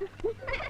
Ha ha ha!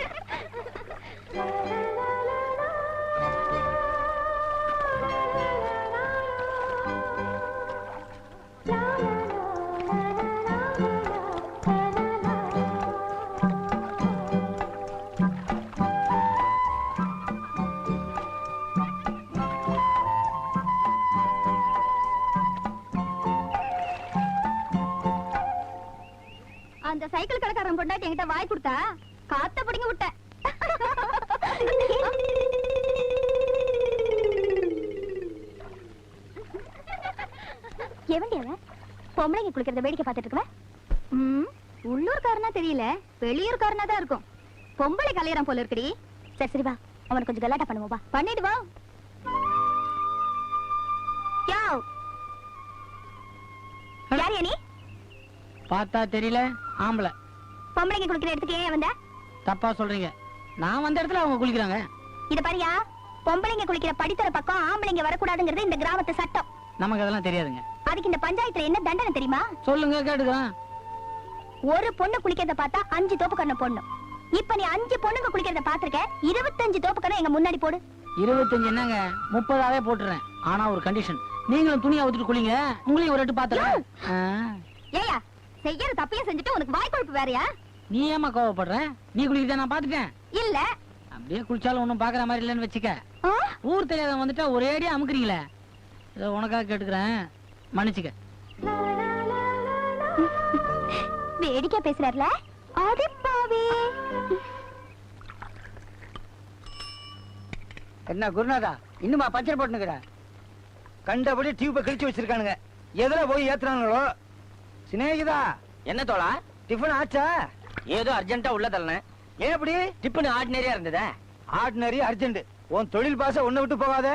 பொம்பளைங்க குளிக்கிறத வேடிக்கை பார்த்துட்டு இருக்கவன் ம், உள்ளூர்காரனா தெரியல வெளியூர்காரனா தான் இருக்கும். பொம்பளை கல்யாணம் போல இருக்குடி. சரி சரி வா. அவனுக்கு கொஞ்சம் கலாட்டா பண்ணுவோம் வா. பண்ணிட்டு வா. யார் நீ? பார்த்தா தெரியல ஆம்பளை. பொம்பளைங்க குளிக்கிற இடத்துக்கு ஏன் வந்த? தப்பா சொல்றீங்க. நான் வந்த இடத்துல அவங்க குளிக்கிறாங்க. இத பாரியா பொம்பளைங்க குளிக்கிற படித்தர பக்கம் ஆம்பளைங்க வரக்கூடாதுங்கிறது இந்த கிராமத்து சட்டம். நமக்கு அதெல்லாம் தெரியாதுங்க. அதுக்கு இந்த பஞ்சாயத்துல என்ன தண்டனை தெரியுமா? சொல்லுங்க கேட்டுக்கிறேன் ஒரு பொண்ணு குளிக்கிறத பார்த்தா அஞ்சு தோப்பு கண்ண பொண்ணு இப்ப நீ அஞ்சு பொண்ணுங்க குளிக்கிறத பாத்திருக்க இருபத்தஞ்சு தோப்பு கண்ண எங்க முன்னாடி போடு. இருபத்தஞ்சு என்னங்க? முப்பதாவே போட்டுறேன். ஆனா ஒரு கண்டிஷன் நீங்களும் துணியை ஊத்திட்டு குளிங்க. உங்களையும் ஒரு எட்டு பாத்துறேன் ஏயா செய்யற தப்பையும் செஞ்சுட்டு உனக்கு வாய் கொழுப்பு வேறயா? நீ ஏமா கோவப்படுற? நீ குளிக்கிறத நான் பாத்துட்டேன் இல்ல. அப்படியே குளிச்சாலும் ஒண்ணும் பாக்குற மாதிரி இல்லைன்னு வச்சுக்க? ஊர் தெரியாத வந்துட்டா ஒரே அடியா அமுக்குறீங்களே உனக்காக கேட்டுக்கிறேன். மன்னிச்சுக்க. வேடிக்கை பேசுறாருல? அடி பாவி. என்ன குருநாதா இன்னுமா பச்சை போட்டுனுக்குற? கண்டபடி டியூப்பை கிழிச்சு வச்சிருக்கானுங்க. எதுல போய் ஏத்துறானுங்களோ? சிநேகிதா. என்ன தோழா? டிஃபன் ஆச்சா? ஏதோ அர்ஜென்ட்டா உள்ள தள்ளனேன் ஏன் இப்படி? டிப்புன்னு ஆர்டினரியா இருந்ததா? ஆர்டினரி அர்ஜென்ட் உன் தொழில் பாச ஒண்ணு விட்டு போகாத.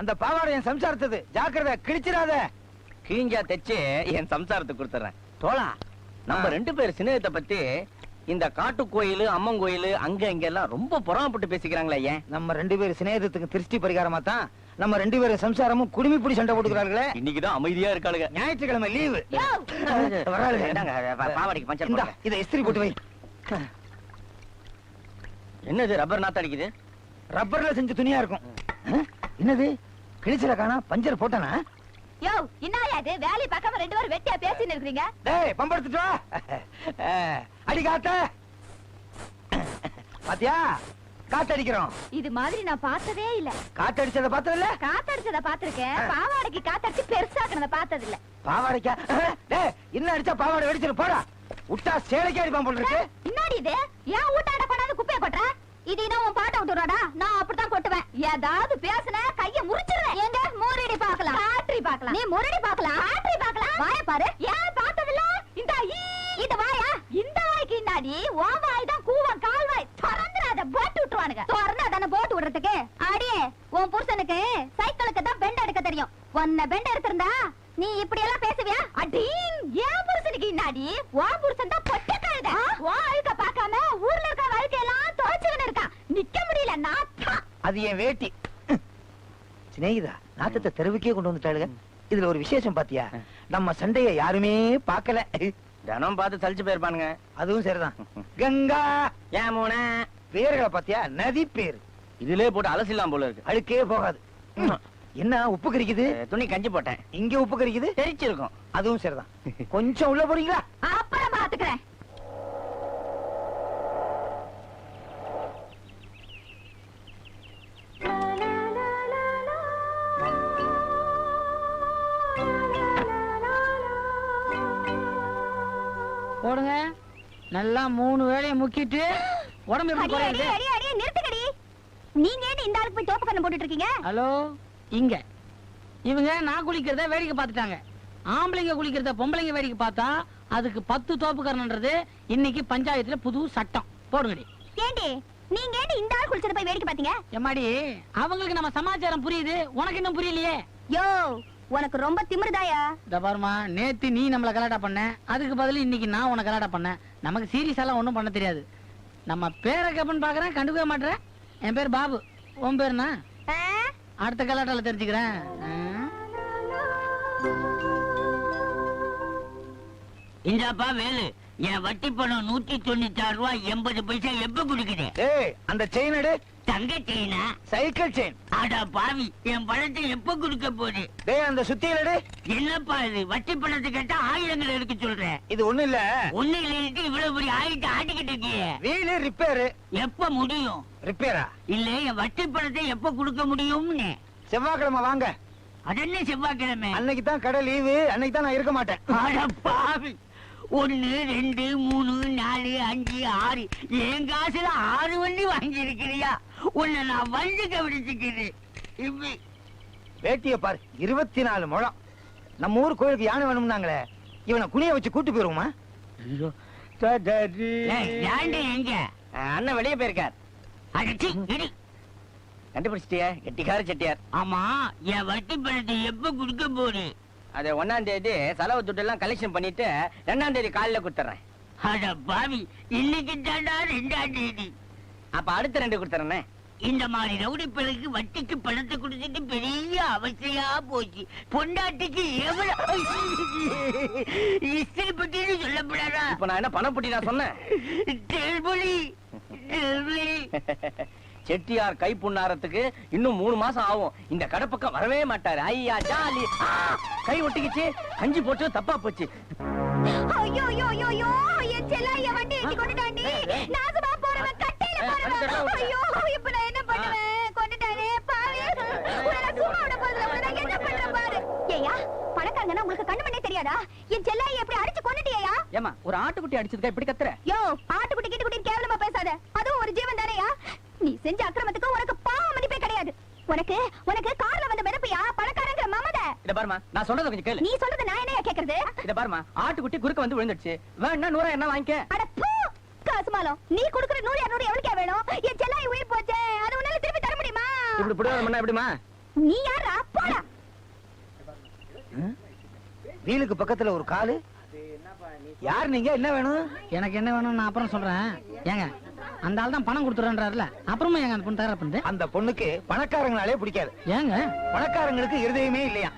அந்த பாவாடை என் சம்சாரத்தது. ஜாக்கிரதை கிழிச்சிடாத. கிழிஞ்சா தைச்சு என் சம்சாரத்துக்கு கொடுத்துறேன். தோழா. நம்ம. ரெண்டு பேர் சின்னத்தை பத்தி இந்த காட்டு கோயில் அம்மன் கோயில் அங்க இங்க எல்லாம் ரொம்ப புறமப்பட்டு பேசிக்கிறாங்களே ஏன்? நம்ம ரெண்டு பேரும் சிநேகத்துக்கு திருஷ்டி பரிகாரமா தான் நம்ம ரெண்டு பேரும் சம்சாரமும் குடுமி பிடி சண்டை போட்டுக்கிறார்களே. இன்னைக்குதான் அமைதியா இருக்காளுங்க. ஞாயிற்றுக்கிழமை லீவு. பாவாடைக்கு போடுங்க. இதை இஸ்திரி போட்டு வை. என்னது ரப்பர் நாத்த அடிக்குது? ரப்பர்ல செஞ்ச துணியா இருக்கும்? என்னது? கிழிச்சல காணா பஞ்சர் போட்டானா? யோ என்னயா இது? வேலையை பார்க்காம ரெண்டு பேரும் வெட்டியா பேசின்னு இருக்கிறீங்க. டேய் பம்பெடுத்துட்டு வா. அடி காத்த. பாத்தியா? காத்தடிக்கிறோம். இது மாதிரி நான் பார்த்ததே இல்ல. காத்தடிச்சத பார்த்ததில்ல? காத்தடிச்சத பாத்திருக்கேன் பாவாடைக்கு காத்தடிச்சு பெருசாக்குனத பார்த்தது இல்ல பாவாடைக்கா டேய் இன்னும் அடிச்சா பாவாடை வெடிச்சிரு போடா. விட்டா சேலைக்கு அடிப்பான் போல இருக்கு. என்னடி இது? ஏன் ஊட்டாட கொண்டாந்து குப்பைய இது இன்னும் உன் பாட்ட விட்டுறாடா? நான் அப்படித்தான் கொட்டுவேன். ஏதாவது பேசுன கைய முறிச்சிடுறேன் எங்க முரடி பார்க்கலாம். ஆட்ரி பார்க்கலாம். நீ முரடி பார்க்கலாம். ஆட்ரி பார்க்கலாம். வாய பாரு. ஏன் பார்த்ததில்ல? இந்த இது வாயா? இந்த வாய்க்கு இன்னாடி ஓ வாய் தான் கூவம் கால் வாய் திறந்துடாத போட்டு விட்டுருவானுங்க. திறந்தா தானே போட்டு விடுறதுக்கு? அடியே உன் புருஷனுக்கு சைக்கிளுக்கு தான் பெண்ட் எடுக்க தெரியும். உன்னை பெண்ட் எடுத்திருந்தா நீ இப்படி எல்லாம் என் வேட்டி. சிநேகிதா நாத்தத்தை தெருவுக்கே கொண்டு வந்துட்டாளுங்க. இதுல ஒரு விசேஷம் பாத்தியா? நம்ம சண்டைய யாருமே பார்க்கல. தினம் பார்த்து சலிச்சு போயிருப்பானுங்க. அதுவும் சரிதான். கங்கா! ஏன் மூண பேர்களை பாத்தியா? நதி பேர். இதுலயே போட்டு அலசிடலாம் போல இருக்கு. அழுக்கே போகாது. என்ன உப்பு கறிக்குது துணி கஞ்சி போட்டேன். இங்க உப்பு கறிக்குது தெரிச்சிருக்கும். அதுவும் சரிதான். கொஞ்சம் உள்ள போறீங்களா? அப்புறம் பாத்துக்கிறேன். நல்லா மூணு வேலையை முக்கிட்டு உடம்பு எப்படி குறையுது அடி அடி நிறுத்துக்கடி நீங்க ஏன் இந்த ஆளுக்கு போய் தோப்பு கண்ணு போட்டுட்டு இருக்கீங்க ஹலோ இங்க. இவங்க நான் குளிக்கிறத வேடிக்கை பார்த்துட்டாங்க. ஆம்பளைங்க குளிக்கிறத பொம்பளைங்க வேடிக்கை பார்த்தா அதுக்கு பத்து தோப்புக்காரன்ன்றது இன்னைக்கு பஞ்சாயத்துல புது சட்டம். போடுங்கடி. ஏண்டி? நீங்க ஏண்டி இந்த ஆள் குளிச்சத போய் வேடிக்கை பாத்தீங்க எம்மாடி அவங்களுக்கு நம்ம சமாச்சாரம் புரியுது. உனக்கு இன்னும் புரியலையே. யோ உனக்கு ரொம்ப திமிருதாயா? இந்த பாருமா நேத்து நீ நம்மள கலாட்டா பண்ண அதுக்கு பதில் இன்னைக்கு நான் உனக்கு கலாட்டா பண்ணேன் நமக்கு சீரியஸ் எல்லாம் ஒண்ணும் பண்ண தெரியாது. நம்ம பேரை கப்பன் பாக்குறேன் கண்டுக்கவே மாட்டேன் என் பேர் பாபு. உன் பேருனா ஆ? அடுத்த கலாட்டால தெரிஞ்சுக்கிறேன்? இந்தாப்பா வேலு என் வட்டி பணம் நூத்தி தொண்ணூத்தி ஆறு ரூபாய் எண்பது பைசா எப்ப குடுக்குது? அந்த செயின் எடு. தங்க செயினா சைக்கிள் செயின் அட பாவி என் பணத்தை எப்ப குடுக்க போகுது? டேய் அந்த சுத்தியல் எடு என்னப்பா இது? வட்டி பணத்தை கேட்டா ஆயிரங்கள் எடுக்க சொல்றேன் இது ஒண்ணு இல்ல. ஒண்ணு இல்லைட்டு இவ்வளவு பெரிய ஆயிரத்தை ஆட்டிக்கிட்டு இருக்கியே. வீலு ரிப்பேர் எப்ப முடியும்? ரிப்பேரா இல்ல என் வட்டி பணத்தை எப்ப குடுக்க முடியும்னு. செவ்வாய்க்கிழமை வாங்க. அதென்ன செவ்வாய்க்கிழமை? அன்னைக்கு தான் கடை லீவு அன்னைக்கு தான் நான் இருக்க மாட்டேன். அட பாவி. ஒன்னு ரெண்டு மூணு நாலு அஞ்சு ஆறு. என் காசுல ஆறு வண்டி வாங்கி இருக்கிறியா உன்னை நான் வண்டி கவனிச்சுக்கிறேன் வேட்டிய பாரு இருபத்தி நாலு முழம். நம்ம ஊர் கோயிலுக்கு யானை வேணும்னாங்களே இவனை குனிய வச்சு கூட்டு போயிருவோமா? எங்க அண்ணன் வெளியே போயிருக்கார். கண்டுபிடிச்சிட்டியா கெட்டிக்கார செட்டியார். ஆமா என் வட்டி பணத்தை எப்ப குடுக்க போறேன்? அது ஒன்னாம் தேதி செலவு துட்டு எல்லாம் கலெக்ஷன் பண்ணிட்டு ரெண்டாம் தேதி காலையில கொடுத்துறேன் அட பாவி இன்னைக்கு தாண்டா ரெண்டாம் தேதி. அப்ப அடுத்த ரெண்டு கொடுத்துறேனே. இந்த மாதிரி ரவுடி பிள்ளைக்கு வட்டிக்கு பணத்தை கொடுத்துட்டு பெரிய அவசியா போச்சு. பொண்டாட்டிக்கு எவ்வளவு இஸ்திரி பட்டின்னு சொல்லப்படாதா? இப்ப நான் என்ன பணப்பட்டி நான் சொன்னேன்? செட்டியார் கை புண்ணாரத்துக்கு இன்னும் மூணு மாசம் ஆகும். இந்த கடை பக்கம் வரவே மாட்டாரு. ஐயா ஜாலி! கை ஒட்டிக்கிச்சு. கஞ்சி போட்டு தப்பா போச்சு. ஐயோ ஐயோ ஐயோ ஐயோ. என் செல்லாய வண்டி ஏத்தி கொண்டுட்டாண்டி. நாசமா போறவன் ஐயோ இப்ப நான் என்ன பண்ணுவேன்? கொண்டுட்டானே பாவி. உன்னை நான் சும்மா விட போறதுல உன்னை நான் என்ன பண்றேன் பாரு. ஏயா பணக்காரங்கன்னா உங்களுக்கு கண்ணு மண்ணே தெரியாதா? என் செல்லாய எப்படி அடிச்சு கொண்டுட்டியா ஏமா ஒரு ஆட்டுக்குட்டி அடிச்சதுக்கா இப்படி கத்துற? யோ ஆட்டுக்குட்டி கிட்டுக்குட்டி கேவலமா பேசாத. அதுவும் ஒரு ஜீவன் தானேயா? நீ செஞ்ச அக்கிரமத்துக்கு உனக்கு பாவ மதிப்பே கிடையாது. உனக்கு உனக்கு கார்ல வந்த மிதப்பியா? பணக்காரங்கிற மமத. இத பாருமா நான் சொல்றத கொஞ்சம் கேளு. நீ சொல்றது நான் என்னையா கேக்குறது? இத பாருமா ஆட்டுக்குட்டி குறுக்க வந்து விழுந்துடுச்சு. வேணா நூறா என்ன வாங்கிக்க? அட பூ காசுமாலம் நீ குடுக்குற நூறு இருநூறு எவனுக்கே வேணும்? என் செல்லாய் உயிர் போச்சே. அது உன்னால திருப்பி தர முடியுமா? இப்படி புடுவாரம் பண்ணா எப்படிமா நீ யாரா? போடா வீலுக்கு பக்கத்துல ஒரு காலு. யார் நீங்க? என்ன வேணும்? எனக்கு என்ன வேணும்னு நான் அப்புறம் சொல்றேன். ஏங்க அந்த ஆள் தான் பணம் கொடுத்துறேன்றாருல. அப்புறமா ஏங்க அந்த பொண்ணு தயாரா பண்ணுது? அந்த பொண்ணுக்கு பணக்காரங்கனாலே பிடிக்காது. ஏங்க? பணக்காரங்களுக்கு இருதயமே இல்லையா?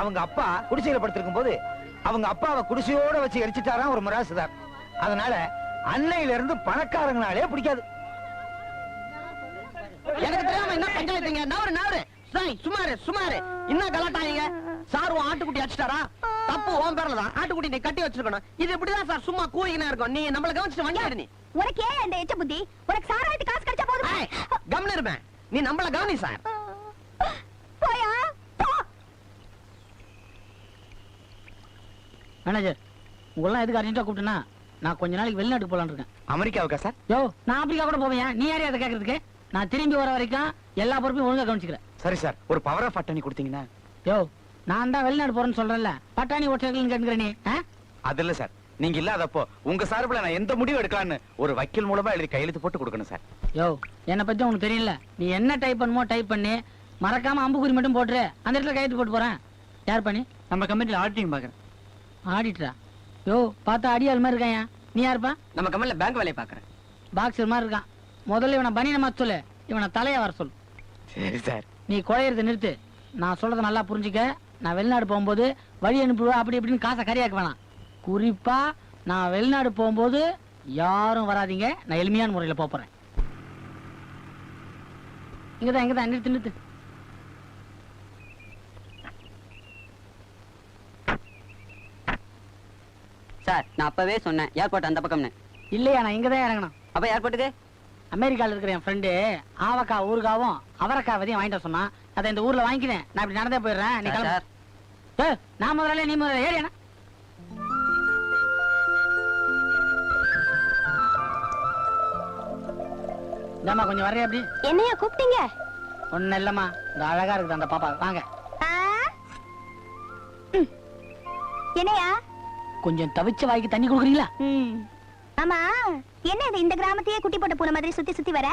அவங்க அப்பா குடிசையில படுத்திருக்கும் போது அவங்க அப்பாவை குடிசையோட வச்சு எரிச்சிட்டாராம் ஒரு மிராசுதார். அதனால அன்னையில இருந்து பணக்காரங்கனாலே பிடிக்காது. எனக்கு தெரியாம என்ன பஞ்சாயத்துங்க நவரு நவரு சுமாரு சுமாரு. என்ன கலாட்டாங்க? சார் உன் ஆட்டுக்குட்டி அடிச்சிட்டாரா? தப்பு உன் பேர்ல தான். ஆட்டுக்குட்டி நீ கட்டி வச்சிருக்கணும். இது இப்படிதான் சார் சும்மா கூலிங்கனா இருக்கும். நீ நம்மள கவனிச்சுட்டு வண்டி நீ. உனக்கு ஏன் அந்த எச்ச புத்தி? உனக்கு சாராயத்து காசு கிடைச்சா போதும்? கம்முனு இருப்பேன். நீ நம்மள கவனி சார். போயா? மேனேஜர் உங்களெல்லாம் எதுக்கு அர்ஜென்ட்டா கூப்பிட்டேன்னா நான் கொஞ்ச நாளைக்கு வெளிநாட்டுக்கு போலான்னு இருக்கேன். அமெரிக்காவுக்கா சார்? யோ நான் ஆப்பிரிக்கா கூட போவேன் நீ யாரையும் அதை கேட்கறதுக்கு நான் திரும்பி வர வரைக்கும் எல்லா பொறுப்பையும் ஒழுங்கா கவனிச்சுக்கிறேன். சரி சார் ஒரு பவர் ஆஃப் அட்டனி கொடுத்தீங்கன்னா? யோ நான் தான் வெளிநாடு போறேன்னு சொல்றேன்ல. பட்டாணி ஓட்டல்னு கேட்கிறேன் நீ ஆ? அது இல்ல சார். நீங்க இல்லாதப்போ உங்க சார்புல நான் எந்த முடிவு எடுக்கலாம்னு ஒரு வக்கீல் மூலமா எழுதி கையெழுத்து போட்டு கொடுக்கணும் சார். யோ என்னை பத்தி உனக்கு தெரியல நீ என்ன டைப் பண்ணுமோ டைப் பண்ணி. மறக்காம அம்புக்குறி மட்டும் போட்டுரு. அந்த இடத்துல கையெழுத்து போட்டு போறேன். யார் பண்ணி? நம்ம கம்பெனில ஆடிட்டிங் பாக்குறேன் ஆடிட்டரா யோ பார்த்தா அடியாள் மாதிரி இருக்காயா நீ யாருப்பா? நம்ம கம்பெனில பேங்க் வேலையை பாக்குறேன் பாக்ஸர் மாதிரி இருக்கான். முதல்ல இவனை பனியனை மாத்த சொல்லு. இவனை தலைய வர சொல்லு. சரி சார். நீ குழையறத நிறுத்து. நான் சொல்றத நல்லா புரிஞ்சுக்க. நான் வெளிநாடு போகும்போது வழி அனுப்புவா அப்படி இப்படின்னு காசை கரியாக்க வேணாம். குறிப்பா நான் வெளிநாடு போகும்போது யாரும் வராதீங்க. நான் எளிமையான முறையில் போப் போறேன். இங்கதான் இங்கதான் நிறுத்து நிறுத்து. சார் நான் அப்பவே சொன்னேன் ஏர்போர்ட் அந்த பக்கம்னு. இல்லையா நான் இங்கதான் இறங்கணும். அப்ப ஏர்போர்ட்டுக்கு அமெரிக்கால இருக்கிற என் ஃப்ரெண்டு ஆவக்காய் ஊறுகாவும் அவரக்காய் விதையும் வாங்கிட்டு வர சொன்னான். அதை இந்த ஊர்ல வாங்கிக்கிறேன். நான் இப்படி நடந்தே போயிடுறேன். நீ கிளம்பு. நான் முதல்ல நீ முதல்ல ஏறியா இந்தாம்மா கொஞ்சம் வர்றியா அப்படி. என்னையா கூப்பிட்டீங்க? ஒண்ணு இல்லம்மா. இந்த அழகா இருக்குது அந்த பாப்பா. வாங்க. என்னையா? கொஞ்சம் தவிச்ச வாய்க்கு தண்ணி கொடுக்குறீங்களா. ஆமா என்ன இது இந்த கிராமத்தையே குட்டி போட்ட பூனை மாதிரி சுத்தி சுத்தி வர?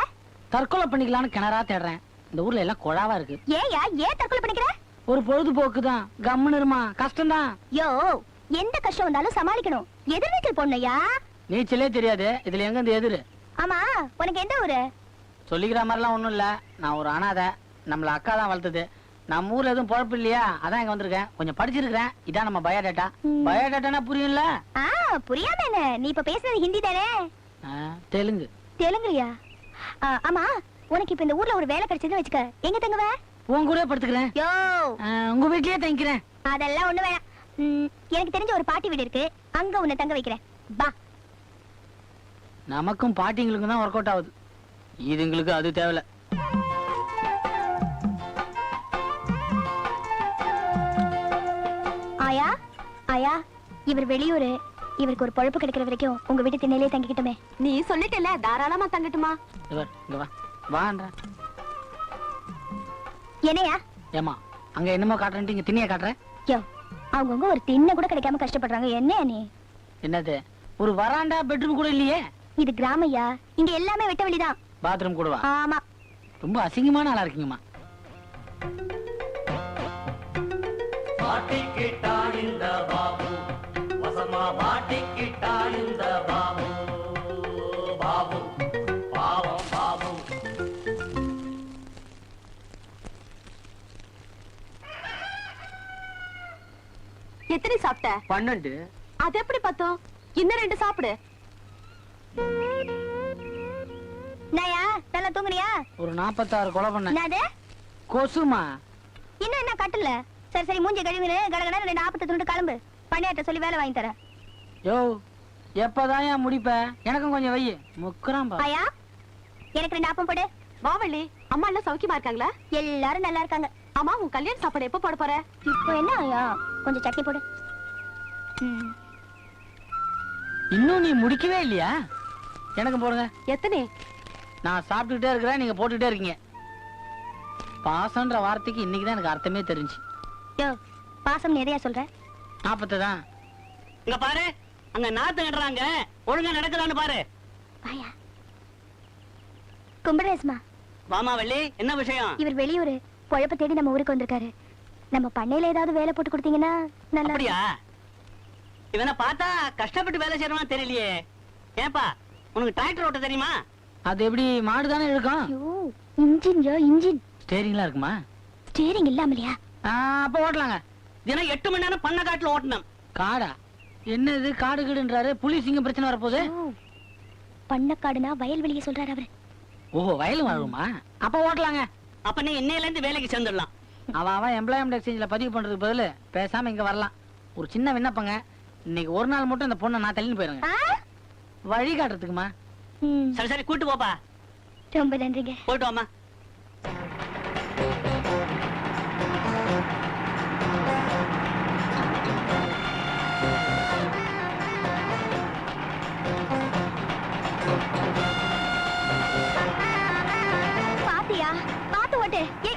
தற்கொலை பண்ணிக்கலாம்னு கிணறா தேடுறேன். இந்த ஊர்ல எல்லாம் குழாவா இருக்கு. ஏயா ஏன் தற்கொலை பண்ணிக்கிற? ஒரு பொழுதுபோக்கு தான். கம்முன்னு இருமா. கஷ்டம் தான் யோ எந்த கஷ்டம் வந்தாலும் சமாளிக்கணும். எதிர் வீட்டில் பொண்ணையா நீச்சலே தெரியாது. இதுல எங்க இந்த எதிரு? ஆமா உனக்கு எந்த ஊரு? சொல்லிக்கிற மாதிரிலாம் ஒண்ணும் இல்ல. நான் ஒரு அனாதை. நம்மள அக்கா தான் வளர்த்தது. நம்ம ஊர்ல எதுவும் பொழப்பு இல்லையா? அதான் இங்க வந்திருக்கேன். கொஞ்சம் படிச்சிருக்கிறேன். இதான் நம்ம பயோடேட்டா. பயோடேட்டானா புரியும்ல? புரியாம என்ன நீ இப்ப பேசுனது ஹிந்தி தானே? தெலுங்கு. தெலுங்குலையா? ஆமா. உனக்கு இப்ப இந்த ஊர்ல ஒரு வேலை கிடைச்சதுன்னு வச்சுக்க. எங்க தங்குவ? உன் கூட படுத்துக்கிறேன். யோ. உங்க வீட்லயே தங்கிக்கிறேன். அதெல்லாம் ஒண்ணு வேணாம். எனக்கு தெரிஞ்ச ஒரு பாட்டி வீடு இருக்கு. அங்க உன்னை தங்க வைக்கிறேன். பா நமக்கும் பாட்டிங்களுக்கும் தான் ஒர்க் அவுட் ஆகுது. இதுங்களுக்கு அது தேவையில்ல. ஆயா இவர் வெளியூரு. இவருக்கு ஒரு பொழப்பு கிடைக்கிற வரைக்கும் உங்க வீட்டு திண்ணையிலே தங்கிக்கிட்டுமே. நீ சொல்லிட்டல தாராளமா தங்கட்டுமா? இவர் இங்க வா. வான்ற. என்னையா? ஏமா அங்க என்னமோ காட்டுறேன்ட்டு இங்க திண்ணிய காட்டுறேன் யோ அவங்கவுங்க ஒரு திண்ணை கூட கிடைக்காம கஷ்டப்படுறாங்க. என்னையா நீ? என்னது? ஒரு வராண்டா பெட்ரூம் கூட இல்லையே? இது கிராமையா? இங்க எல்லாமே வெட்ட வெளிதான் பாத்ரூம் கூட வா ஆமா. ரொம்ப அசிங்கமான ஆளா இருக்கீங்கம்மா. எத்தனை சாப்பிட்ட? பன்னெண்டு. அது எப்படி பார்த்தோம் இன்னும் ரெண்டு சாப்பிடு. நயா நல்லா தூங்குனியா? ஒரு நாப்பத்தாறு கொலை பண்ண கொசுமா? இன்னும் என்ன கட்டல? சரி சரி மூஞ்சி கழுவினு கடகடா ரெண்டு ஆப்பத்தை துண்டு கிளம்பு. பண்ணியாட்ட சொல்லி வேலை வாங்கி தரேன். யோ எப்பதான் ஏன் முடிப்ப? எனக்கும் கொஞ்சம் வை. முக்குறான் பா ஆயா எனக்கு ரெண்டு ஆப்பம் போடு. வாவள்ளி அம்மா எல்லாம் சௌக்கியமா இருக்காங்களா? எல்லாரும் நல்லா இருக்காங்க. அம்மா உன் கல்யாண சாப்பாடு எப்ப போட போற? இப்போ என்ன ஆயா? கொஞ்சம் சட்னி போடு. இன்னும் நீ முடிக்கவே இல்லையா? எனக்கு போடுங்க. எத்தனை? நான் சாப்பிட்டுக்கிட்டே இருக்கிறேன் நீங்க போட்டுக்கிட்டே இருக்கீங்க. பாசன்ற வார்த்தைக்கு இன்னைக்கு தான் எனக்கு அர்த்தமே தெரிஞ்சு. யோ பாசம் எதையா சொல்ற? நாப்பத்து தான். இங்க பாரு அங்க நாத்து நடுறாங்க ஒழுங்கா நடக்குதான்னு பாரு. ஆயா கும்பரேஸ்மா. வாமா வள்ளி என்ன விஷயம்? இவர் வெளியூரு பொழப்ப தேடி நம்ம ஊருக்கு வந்திருக்காரு. நம்ம பண்ணையில ஏதாவது வேலை போட்டு கொடுத்தீங்கன்னா நல்லா அப்படியா? இவனை பார்த்தா கஷ்டப்பட்டு வேலை செய்யறவனா தெரியலையே. ஏன்பா உனக்கு டிராக்டர் ஓட்ட தெரியுமா? அது எப்படி மாடு தானே இருக்கும் ஐயோ இன்ஜின். யோ இன்ஜின் ஸ்டேரிங்லாம் இருக்குமா? ஸ்டீரிங் இல்லாமலையா? அப்ப ஓட்டலாங்க. தினம் எட்டு மணி நேரம் பண்ண காட்டுல ஓட்டணும். காடா? என்ன இது காடு கீடுன்றாரு? புலி சிங்கம் பிரச்சனை வரப்போகுது? பண்ணக்காடுனா வயல்வெளிய சொல்றாரு அவரு. ஓஹோ வயலும் வாழுமா அப்ப ஓட்டலாங்க. அப்ப நீ இன்னையில இருந்து வேலைக்கு சேர்ந்துடலாம். அவன் அவன் எம்ப்ளாய்மெண்ட் எக்ஸ்சேஞ்சில் பதிவு பண்றதுக்கு பதிலு பேசாம இங்க வரலாம். ஒரு சின்ன விண்ணப்பங்க. இன்னைக்கு ஒரு நாள் மட்டும் இந்த பொண்ணை நான் தள்ளின்னு போயிருங்க? வழி காட்டுறதுக்குமா? சரி சரி கூட்டு போப்பா. ரொம்ப நன்றிங்க. போயிட்டு வாமா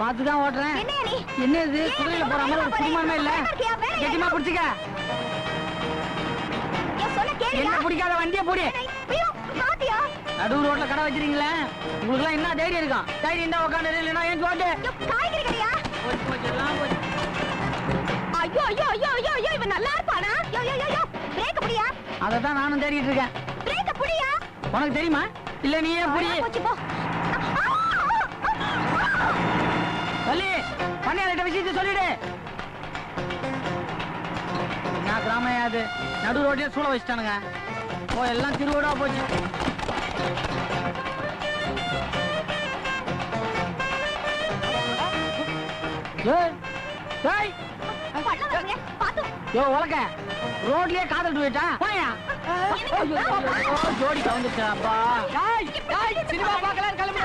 பார்த்து தான் ஓட்டுறேன் என்ன இது? குதிரையில போற மாதிரி ஒரு குடும்பமே இல்ல கெட்டிமா? பிடிச்சிக்க. என்ன பிடிக்காத? வண்டியை போடி. நடு ரோட்ல கடை வச்சிருக்கீங்களே? உங்களுக்கு எல்லாம் என்ன தைரியம் இருக்கும் தைரியம் இருந்தா உட்காந்து இல்லைன்னா ஏன் ஓட்டு ஐயோ. ஐயோ ஐயோ ஐயோ ஐயோ இவன் நல்லா இருப்பானா? ஐயோ ஐயோ ஐயோ பிரேக் புடியா? அதை தான் நானும் தேடிட்டு இருக்கேன். பிரேக் புடியா? உனக்கு தெரியுமா? இல்ல நீ புடி. போச்சு போ. பண்ணையாளர்கிட்ட விஷயத்தை சொல்லிடு. என்ன கிராமம் அது நடு ரோட்லயே சூழ வச்சுட்டானுங்க. ஓ எல்லாம் திருவிடா போச்சு. உலக. ரோட்லயே காதல் போயிட்டா? போயா? ஜோடி அப்பா. சினிமா பார்க்கலாம் கிளம்பி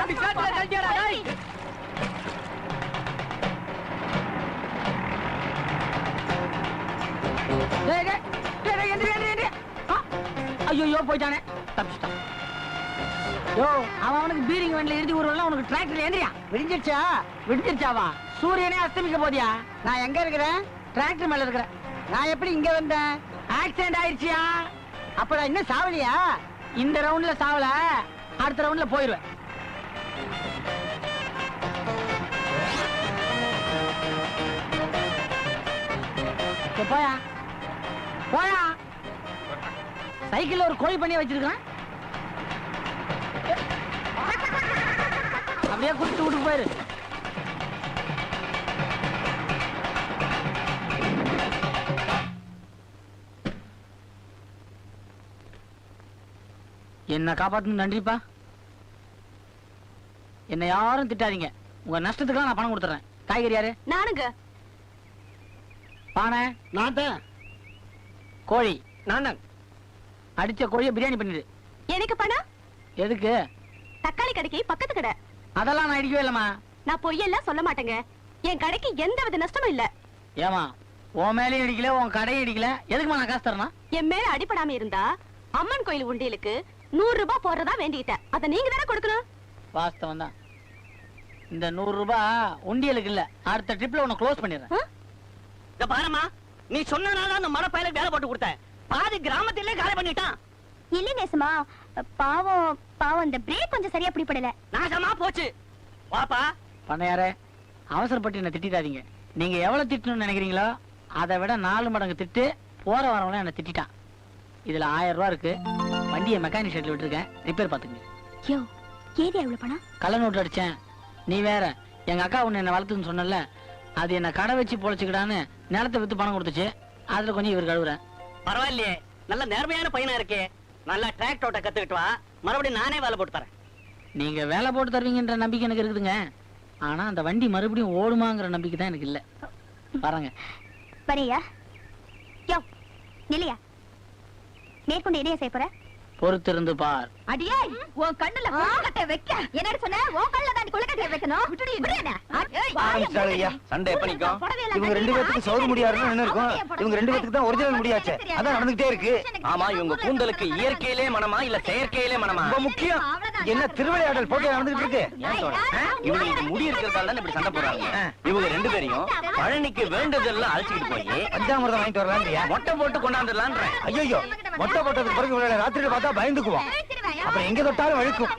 ஐயையோ, போயிட்டானே. தப்பிச்சிட்டான் யோ அவன் அவனுக்கு பீரிங் வண்டில எழுதி விடுவான் உனக்கு டிராக்டர்ல ஏந்திரியா? விடிஞ்சிருச்சா? விடிஞ்சிருச்சாவா? சூரியனே அஸ்தமிக்க போதியா? நான் எங்க இருக்கிறேன்? டிராக்டர் மேல இருக்கிறேன். நான் எப்படி இங்க வந்தேன்? ஆக்சிடென்ட் ஆயிடுச்சியா அப்ப நான் இன்னும் சாவலியா? இந்த ரவுண்ட்ல சாவல. அடுத்த ரவுண்ட்ல போயிருவேன். போயா? போயா சைக்கிள் ஒரு கோழி பண்ணி வச்சிருக்கான். அப்படியே குடிச்சு விட்டு போயிரு. என்ன காப்பாத்து நன்றிப்பா. என்ன யாரும் திட்டாதீங்க. உங்க நஷ்டத்துக்காக நான் பணம் கொடுத்துறேன். காய்கறி யாரு? நானுங்க. பானை? நான் தான். கோழி. நான் தான். அடிச்ச கோழியை பிரியாணி பண்ணிடு. எனக்கு பணம்? எதுக்கு? தக்காளி கடைக்கு பக்கத்து கடை. அதெல்லாம் நான் அடிக்கவே இல்லம்மா. நான் பொய்யெல்லாம் சொல்ல மாட்டேங்க. என் கடைக்கு எந்த வித நஷ்டமும் இல்ல. ஏமா உன் மேலேயும் அடிக்கல உன் கடையும் அடிக்கல. எதுக்குமா நான் காசு தரணும் என் மேல அடிபடாம இருந்தா அம்மன் கோயில் உண்டியலுக்கு நூறு ரூபாய் போடுறதா வேண்டிக்கிட்டேன். அத நீங்க தானே கொடுக்கணும்? வாஸ்தவம் தான். இந்த நூறு ரூபாய் உண்டியலுக்கு இல்ல. அடுத்த ட்ரிப்ல உன்னை க்ளோஸ் பண்ணிடுறேன். பாருமா நீ சொன்னனால அந்த மர பையல வேலை போட்டு கொடுத்த பாதி கிராமத்திலே காலி பண்ணிட்டான். இல்ல நேசமா பாவம் பாவம் இந்த பிரேக் கொஞ்சம் சரியா பிடிபடல. நாசமா போச்சு. வாப்பா. பண்ணையாரே அவசரப்பட்டு என்ன திட்டிடாதீங்க. நீங்க எவ்வளவு திட்டணும்னு நினைக்கிறீங்களோ அதை விட நாலு மடங்கு திட்டு போற வரவங்க என்ன திட்டிட்டான். இதுல ஆயிரம் ரூபாய் இருக்கு. வண்டியை மெக்கானிக் ஷெட்ல விட்டுருக்கேன். ரிப்பேர் பாத்துங்க யோ ஏது எவ்வளவு பணம்? கள்ள நோட்டு அடிச்சேன். நீ வேற எங்க அக்கா ஒண்ணு என்ன வளர்த்துன்னு சொன்னல அது என்ன கடை வச்சு பொழைச்சுக்கிடான்னு நிலத்தை வித்து பணம் கொடுத்துச்சு. அதுல கொஞ்சம் இவர் கழுவுறேன் பரவாயில்லையே. நல்ல நேர்மையான பையனா இருக்கே. நல்லா டிராக்டர் ஓட்ட கத்துக்கிட்டு வா. மறுபடியும் நானே வேலை போட்டு தரேன். நீங்க வேலை போட்டு தருவீங்கன்ற நம்பிக்கை எனக்கு இருக்குதுங்க. ஆனா அந்த வண்டி மறுபடியும் ஓடுமாங்கிற நம்பிக்கை தான் எனக்கு இல்ல. பாருங்க. வரையா? யோ நிலையா மேற்கொண்டு என்ன செய்ய போற? பொறுத்திருந்து பார் அடியே உன் கண்ணுல கொழுக்கட்டை வைக்க என்னடி சொன்ன உன் கண்ணுல தான் கொழுக்கட்டை வைக்கணும் விட்டுடி விடுறேனே. சண்டை எப்ப நிக்கும்? இவங்க ரெண்டு பேத்துக்கு சோறு முடியாருன்னு என்ன இருக்கும் இவங்க ரெண்டு பேத்துக்கு தான் ஒரிஜினல் முடியாச்சே அதான் நடந்துகிட்டே இருக்கு ஆமா இவங்க கூந்தலுக்கு இயற்கையிலே மனமா இல்ல செயற்கையிலே மனமா ரொம்ப முக்கியம் என்ன திருவிளையாடல் போட்டி நடந்துகிட்டு இருக்கு? இவங்களுக்கு முடி இருக்கிறதால தானே இப்படி சண்டை போடுறாங்க இவங்க ரெண்டு பேரையும் பழனிக்கு வேண்டுதல்லாம் அழைச்சிட்டு போய் பஞ்சாமிரதம் வாங்கிட்டு வரலாம்யா மொட்டை போட்டு கொண்டாந்துடலான்றேன் ஐயோ மொட்டை போட்டதுக்கு பிறகு இவளை ராத்திரியில பார்த்தா பயந்துக்குவோம் அப்புறம் எங்க தொட்டாலும் வழுக்கும்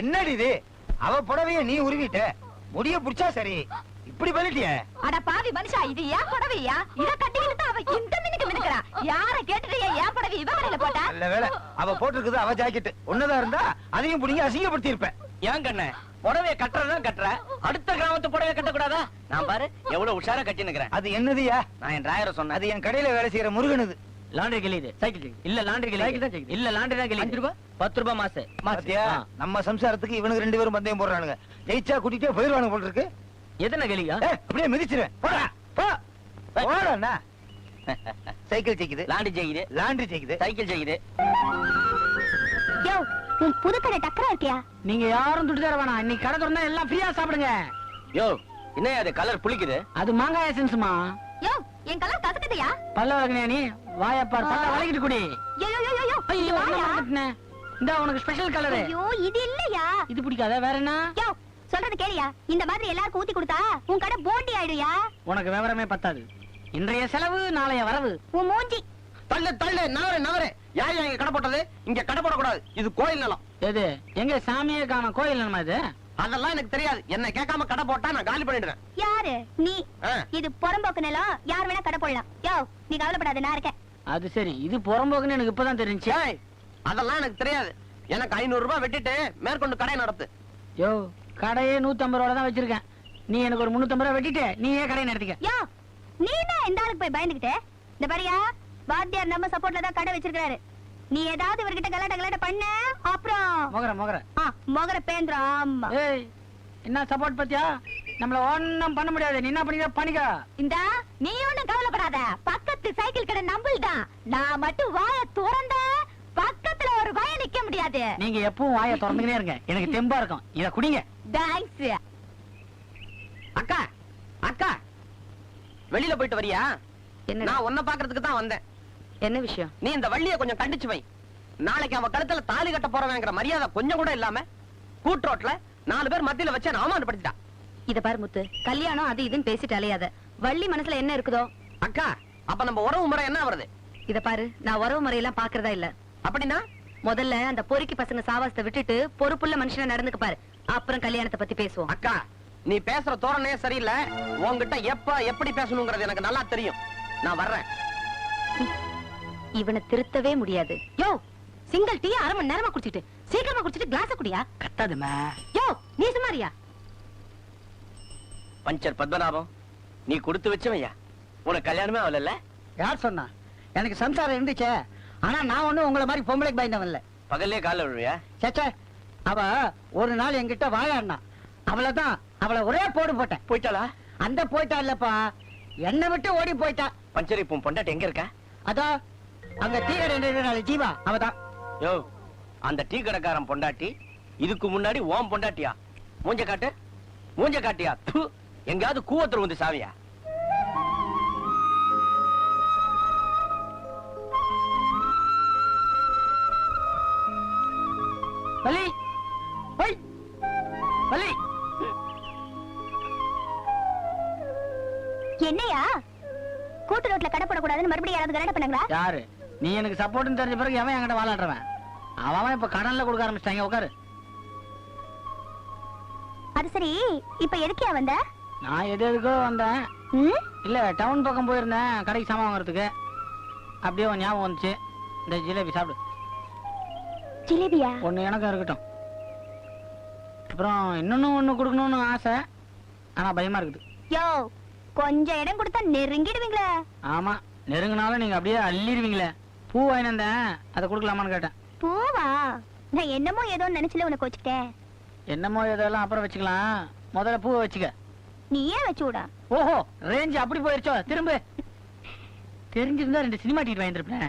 என்னடி இது அவ புடவைய நீ உருவிட்ட முடிய புடிச்சா சரி இப்படி பண்ணிட்டிய அட பாவி மனுஷா இது ஏன் புடவையா இத கட்டிக்கிட்டு அவ இந்த மினுக்கு மினுக்குறா யார கேட்டுட்டு ஏன் புடவை இவ வரையில போட்டா நல்ல வேலை அவ போட்டிருக்குது அவ ஜாக்கெட் ஒன்னதா இருந்தா அதையும் புடிங்க அசிங்கப்படுத்தி இருப்பேன் ஏன் கண்ணே புடவைய கட்டுறதுதான் கட்டுற அடுத்த கிராமத்து புடவைய கட்டக்கூடாதா? நான் பாரு எவ்வளவு உஷாரா கட்டி நிக்கிறேன் அது என்னதுயா நான் என் டிராயரை சொன்னேன். அது என் கடையில வேலை செய்யற முருகனுது. லாண்டரி கிளியுது சைக்கிள் இல்ல லாண்டரி கிளி இல்ல லாண்டரி தான் கிளி அஞ்சு ரூபாய் பத்து ரூபாய் மாசு. பாத்தியா? நம்ம சம்சாரத்துக்கு இவனுக்கு ரெண்டு பேரும் பந்தயம் போடுறானுங்க. ஜெயிச்சா கூட்டிட்டே போயிருவானுங்க போல இருக்கு. எத்தனை கிளியா? அப்படியே மிதிச்சிருவேன். போடா போ. போடா. சைக்கிள் ஜெயிக்குது லாண்டி ஜெயிக்குது லாண்ட்ரி ஜெயிக்குது சைக்கிள் ஜெயிக்குது உன் புது கடை டக்கரா இருக்கியா? நீங்க யாரும் துட்டு தர வேணாம் இன்னைக்கு கடை திறந்தா எல்லாம் ஃப்ரீயா சாப்பிடுங்க. யோ என்ன அது கலர் புளிக்குது. அது மாங்காய் எசன்ஸ்மா யோ என் கலர் கசக்குதையா? பல்ல வளர்க்கணியா நீ? வாயப்பார் பல்ல வளைக்கிட்டு குடி. யோ யோ யோ ஐயோ வாயா. மறந்துட்டேனே. இந்தா உனக்கு ஸ்பெஷல் கலரு ஐயோ இது இல்லையா? இது பிடிக்காத? வேற என்ன? யோ சொல்றது கேளியா. இந்த மாதிரி எல்லாருக்கும் ஊத்தி கொடுத்தா உன் கடை போண்டி ஆயிடுயா உனக்கு விவரமே பத்தாது. இன்றைய செலவு நாளைய வரவு. உன் மூஞ்சி. தள்ளு தள்ளு நவரு நவரு யார் இங்க கடை போட்டது? இங்க கடை போடக்கூடாது. இது கோயில் நிலம். எது? எங்க சாமியே காணோம் கோயில் என்னமா இது? அதெல்லாம் எனக்கு தெரியாது. என்ன கேட்காம கடை போட்டா நான் காலி பண்ணிடுறேன் யாரு? நீ? ஆ. இது புறம்போக்கு நிலம். யார் வேணா கடை போடலாம். யோ நீ கவலைப்படாத நான் இருக்கேன். அது சரி. இது புறம்போக்குன்னு எனக்கு இப்பதான் தெரிஞ்சு ஏய், அதெல்லாம் எனக்கு தெரியாது. எனக்கு ஐநூறு ரூபாய் வெட்டிட்டு மேற்கொண்டு கடை நடத்து. யோ கடையே நூத்தம்பது ரூபா தான் வச்சிருக்கேன். நீ எனக்கு ஒரு முன்னூத்தம்பது ரூபா வெட்டிட்டு நீ ஏன் கடையை நடத்திக்க. யோ நீ தான் இந்த ஆளுக்கு போய் பயந்துகிட்டு? இந்த பாரியா வாத்தியார் நம்ம சப்போர்ட்ல தான் கடை வச்சிருக்காரு நீ ஏதாவது இவர்கிட்ட கலாட்ட கலாட்ட பண்ண? அப்புறம். மொகர மொகர ஆ, மொகர பேந்திரம் ஆமா. ஏய் என்ன சப்போர்ட் பத்தியா? நம்மள ஒண்ணும் பண்ண முடியாது. நீ என்ன பண்ணிக்க பண்ணிக்க இந்த நீ ஒண்ணும் கவலைப்படாத. பக்கத்து சைக்கிள் கடை நம்புல்தான் நான் மட்டும் வாய திறந்த பக்கத்துல ஒரு வாய நிக்க முடியாது. நீங்க எப்பவும் வாயை திறந்துக்கினே இருங்க. எனக்கு தெம்பா இருக்கும். இத குடிங்க. தேங்க்ஸ் அக்கா அக்கா. வெளியில போயிட்டு வரியா? நான் உன்னை பாக்குறதுக்கு தான் வந்தேன். என்ன விஷயம்? நீ இந்த வள்ளிய கொஞ்சம் கண்டிச்சு வை. நாளைக்கு அவ கழுத்துல தாலி கட்ட போறவங்கிற மரியாதை கொஞ்சம் கூட இல்லாம கூட்ரோட்ல நாலு பேர் மத்தியில வச்சு அவமானப்படுத்திட்டா. இத பாரு முத்து கல்யாணம் அது இதுன்னு பேசிட்டு அலையாத வள்ளி மனசுல என்ன இருக்குதோ? அக்கா அப்ப நம்ம உறவு முறை என்ன வருது? இத பாரு நான் உறவு முறையெல்லாம் பாக்குறதா இல்ல. அப்படின்னா? முதல்ல அந்த பொறுக்கி பசங்க சாவாசத்தை விட்டுட்டு பொறுப்புள்ள மனுஷனா நடந்துக்க பாரு. அப்புறம் கல்யாணத்தை பத்தி பேசுவோம். அக்கா நீ பேசுற தோரணே சரியில்லை. உன்கிட்ட எப்ப எப்படி பேசணுங்கிறது எனக்கு நல்லா தெரியும். நான் வர்றேன். இவனை திருத்தவே முடியாது. யோ சிங்கிள் டீ அரை மணி நேரமா குடிச்சிட்டு சீக்கிரமா குடிச்சிட்டு கிளாஸ் குடியா? கத்தாதுமே. யோ நீ சுமாரியா பஞ்சர் பத்மநாபம் நீ கொடுத்து வச்சவையா உனக்கு கல்யாணமே ஆகல யார் சொன்னா? எனக்கு சம்சாரம் இருந்துச்சே. ஆனா நான் ஒண்ணும் உங்களை மாதிரி பொம்பளைக்கு பயந்தவன் இல்ல. பகல்லே காலைல விழுவியா? சேச்சே அவ ஒரு நாள் என்கிட்ட வாழாடினா அவளதான் அவளை ஒரே போடு போட்டேன். போயிட்டாளா? அந்த போயிட்டா இல்லப்பா. என்னை விட்டு ஓடி போயிட்டா. பஞ்சரி இப்போ பொண்டாட்டி எங்க இருக்க? அதோ அங்க டீ கடை ஜீவா. அவதான். யோ அந்த டீ கடைக்காரன் பொண்டாட்டி இதுக்கு முன்னாடி ஓம் பொண்டாட்டியா? மூஞ்ச காட்டு. மூஞ்ச காட்டியா? எங்கயாவது கூவத்துல வந்து சாவியா? வலி ஒய் வலி என்னையா? கூட்டு ரோட்ல கடை போடக்கூடாதுன்னு மறுபடியும் யாராவது கலாட்டம் பண்ணாங்களா? யாரு? நீ எனக்கு சப்போர்ட்னு தெரிஞ்ச பிறகு எவன் என்கிட்ட வாழாடுறவன் அவன் இப்ப கடன்ல கொடுக்க ஆரம்பிச்சிட்டாங்க உட்காரு அது சரி இப்ப எதுக்கியா வந்த? நான் எது எதுக்கோ வந்தேன். ம்? இல்ல டவுன் பக்கம் போயிருந்தேன் கடைக்கு சாமான் வாங்குறதுக்கு. அப்படியே ஞாபகம் வந்துச்சு. இந்த ஜிலேபி சாப்பிடு. ஜிலேபியா? ஒண்ணு எனக்கும் இருக்கட்டும். அப்புறம் இன்னொன்னு ஒண்ணு கொடுக்கணும்னு ஆசை. ஆனா பயமா இருக்குது. யோ கொஞ்சம் இடம் கொடுத்தா நெருங்கிடுவீங்களே. ஆமா நெருங்கினாலும் நீங்க அப்படியே அள்ளிடுவீங்களே. பூ வந்தேன். அதை கொடுக்கலாமான்னு கேட்டேன். பூவா? நான் என்னமோ ஏதோ நினைச்சுல உனக்கு வச்சுட்டேன் என்னமோ இதெல்லாம் அப்புறம் வச்சுக்கலாம். முதல்ல பூவை வச்சுக்க. நீ ஏன் வச்சு விடா? ஓஹோ ரேஞ்ச் அப்படி போயிருச்சோ. திரும்ப. தெரிஞ்சிருந்தா ரெண்டு சினிமா டிக்கெட் வாங்கியிருப்பேன்